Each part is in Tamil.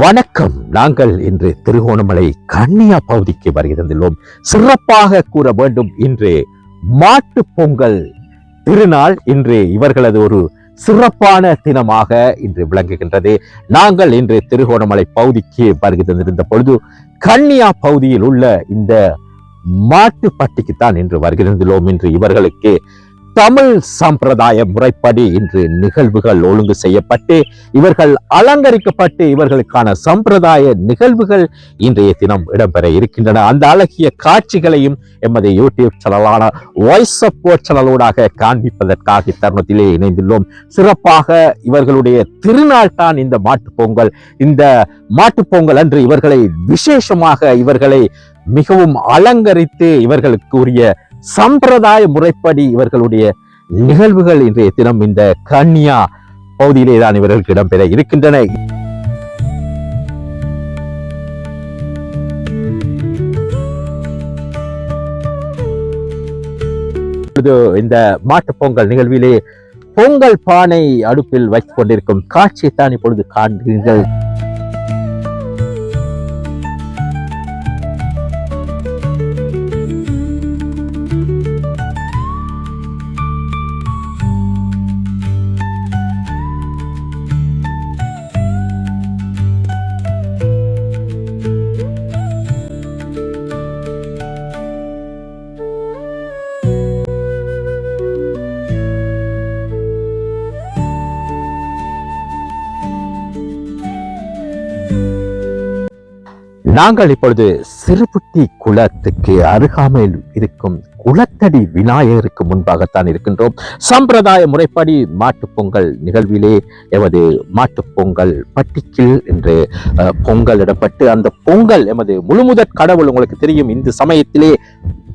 வணக்கம். நாங்கள் இன்று திருகோணமலை கன்னியா பகுதிக்கு வருகிறந்துள்ளோம் சிறப்பாக கூற வேண்டும். இன்று மாட்டு பொங்கல் திருநாள். இன்று இவர்களது ஒரு சிறப்பான தினமாக இன்று விளங்குகின்றது. நாங்கள் இன்று திருகோணமலை பகுதிக்கு வருகிறந்திருந்த பொழுது கன்னியா பகுதியில் உள்ள இந்த மாட்டுப்பட்டிக்குத்தான் இன்று வருகிறந்துள்ளோம் இன்று இவர்களுக்கு தமிழ் சம்பிரதாய முறைப்படி இன்று நிகழ்வுகள் ஒழுங்கு செய்யப்பட்டு இவர்கள் அலங்கரிக்கப்பட்டு இவர்களுக்கான சம்பிரதாய நிகழ்வுகள் இன்றைய தினம் இடம்பெற இருக்கின்றன. அந்த அழகிய காட்சிகளையும் எமது யூடியூப் சேனலான வாய்ஸ் ஆஃப் சேனலோடாக காண்பிப்பதற்காக இத்தருணத்திலே இணைந்துள்ளோம். சிறப்பாக இவர்களுடைய திருநாள் தான் இந்த மாட்டுப் பொங்கல். இந்த மாட்டுப்பொங்கல் அன்று இவர்களை விசேஷமாக இவர்களை மிகவும் அலங்கரித்து இவர்களுக்கு உரிய சம்பிரதாய முறைப்படி இவர்களுடைய நிகழ்வுகள் இன்றைய தினம் இந்த கன்யா பகுதியிலே தான் இவர்களுக்கு இடம்பெற இருக்கின்றன. இந்த மாட்டுப் பொங்கல் நிகழ்விலே பொங்கல் பானை அடுப்பில் வைத்துக் கொண்டிருக்கும் காட்சியை தான் இப்பொழுது காண்கிறீர்கள். நாங்கள் இப்பொழுது சிறுபுட்டி குளத்துக்கு அருகாமையில் இருக்கும் குளத்தடி விநாயகருக்கு முன்பாகத்தான் இருக்கின்றோம். சம்பிரதாய முறைப்படி மாட்டுப் பொங்கல் நிகழ்விலே எமது மாட்டுப் பொங்கல் பட்டிக்கில் என்று பொங்கலிடப்பட்டு பொங்கல் இடப்பட்டு அந்த பொங்கல் எமது முழுமுதற் கடவுள் உங்களுக்கு தெரியும். இந்த சமயத்திலே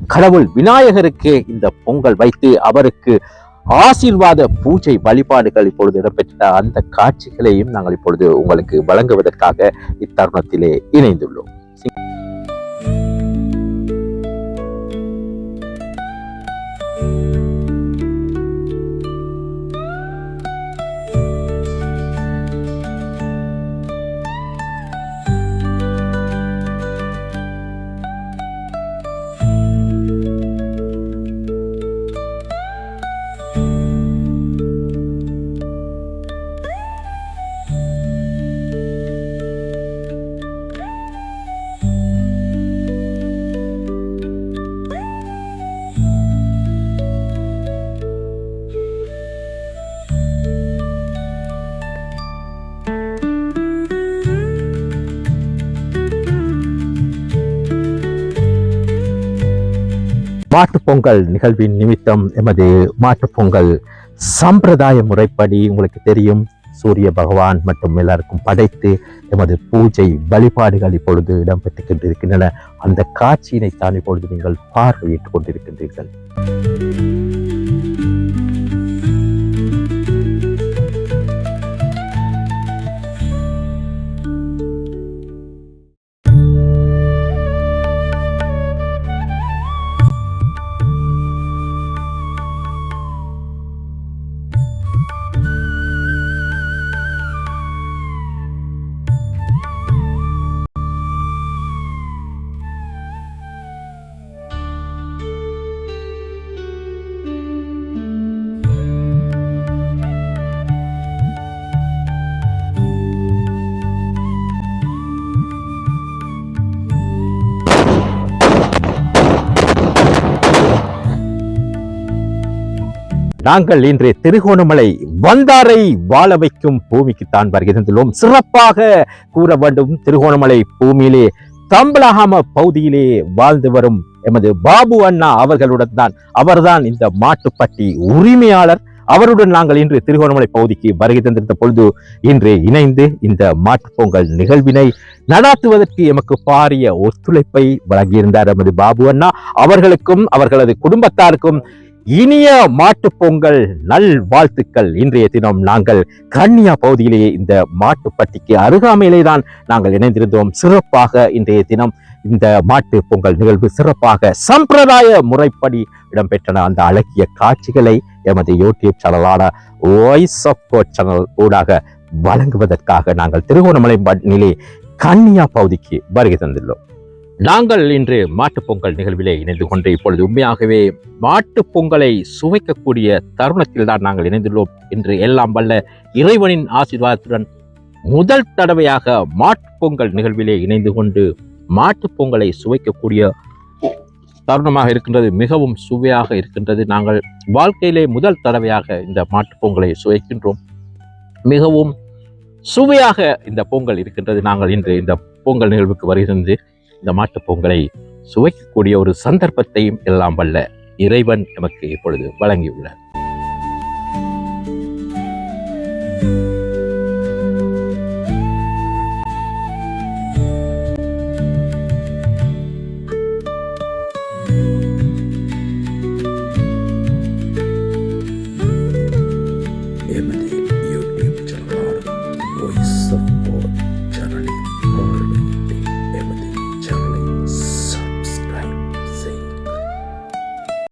கடவுள் விநாயகருக்கு இந்த பொங்கல் வைத்து அவருக்கு ஆசீர்வாத பூஜை வழிபாடுகள் இப்பொழுது இடம்பெற்ற அந்த காட்சிகளையும் நாங்கள் இப்பொழுது உங்களுக்கு வழங்குவதற்காக இத்தருணத்திலே இணைந்துள்ளோம். மாட்டுப் பொங்கல் நிகழ்வின் நிமித்தம் எமது மாட்டுப் பொங்கல் சம்பிரதாய முறைப்படி உங்களுக்கு தெரியும். சூரிய பகவான் மற்றும் எல்லாருக்கும் படைத்து எமது பூஜை வழிபாடுகள் இப்பொழுது இடம்பெற்றுக் கொண்டிருக்கின்றன. அந்த காட்சியினை தான் இப்பொழுது நீங்கள் பார்வையிட்டுக் கொண்டிருக்கின்றீர்கள். நாங்கள் இன்று திருகோணமலை வந்தாரை வாழ வைக்கும் பூமிக்குத்தான் தான் தந்துள்ளோம் சிறப்பாக கூற வேண்டும். திருகோணமலை பூமியிலே தம்பலகாம பகுதியிலே வாழ்ந்து வரும் எமது பாபு அண்ணா அவர்களுடன் தான் அவர்தான் இந்த மாட்டுப்பட்டி உரிமையாளர். அவருடன் நாங்கள் இன்று திருகோணமலை பகுதிக்கு வருகை தந்திருந்த பொழுது இன்று இணைந்து இந்த மாட்டுப் பொங்கல் நிகழ்வினை நடாத்துவதற்கு எமக்கு பாரிய ஒத்துழைப்பை வழங்கியிருந்தார் எமது பாபு அண்ணா. அவர்களுக்கும் அவர்களது குடும்பத்தாருக்கும் இனிய மாட்டுப் பொங்கல் நல் வாழ்த்துக்கள். இன்றைய தினம் நாங்கள் கன்னியா பகுதியிலேயே இந்த மாட்டுப்பட்டிக்கு அருகாமையிலே தான் நாங்கள் இணைந்திருந்தோம். சிறப்பாக இன்றைய தினம் இந்த மாட்டு பொங்கல் நிகழ்வு சிறப்பாக சம்பிரதாய முறைப்படி இடம்பெற்றன. அந்த அழகிய காட்சிகளை எமது யூடியூப் சேனலான வாய்ஸ் ஆஃப் கோட் சேனல் ஊடாக வழங்குவதற்காக நாங்கள் திருகோணமலை மண்ணிலே கன்னியா பகுதிக்கு வருகை தந்துள்ளோம். நாங்கள் இன்று மாட்டுப்பொங்கல் நிகழ்விலே இணைந்து கொண்டு இப்பொழுது உண்மையாகவே மாட்டுப் பொங்கலை சுவைக்கக்கூடிய தருணத்தில் தான் நாங்கள் இணைந்துள்ளோம் என்று எல்லாம் வல்ல இறைவனின் ஆசீர்வாதத்துடன் முதல் தடவையாக மாட்டுப் பொங்கல் நிகழ்விலே இணைந்து கொண்டு மாட்டுப் பொங்கலை சுவைக்கக்கூடிய தருணமாக இருக்கின்றது மிகவும் சுவையாக இருக்கின்றது. நாங்கள் வாழ்க்கையிலே முதல் தடவையாக இந்த மாட்டுப் பொங்கலை சுவைக்கின்றோம். மிகவும் சுவையாக இந்த பொங்கல் இருக்கின்றது. நாங்கள் இன்று இந்த பொங்கல் நிகழ்வுக்கு வருகிறது. இந்த மாட்டுப் பொங்கலை சுவைக்கக்கூடிய ஒரு சந்தர்ப்பத்தையும் எல்லாம் வல்ல இறைவன் நமக்கு இப்பொழுது வழங்கியுள்ளார்.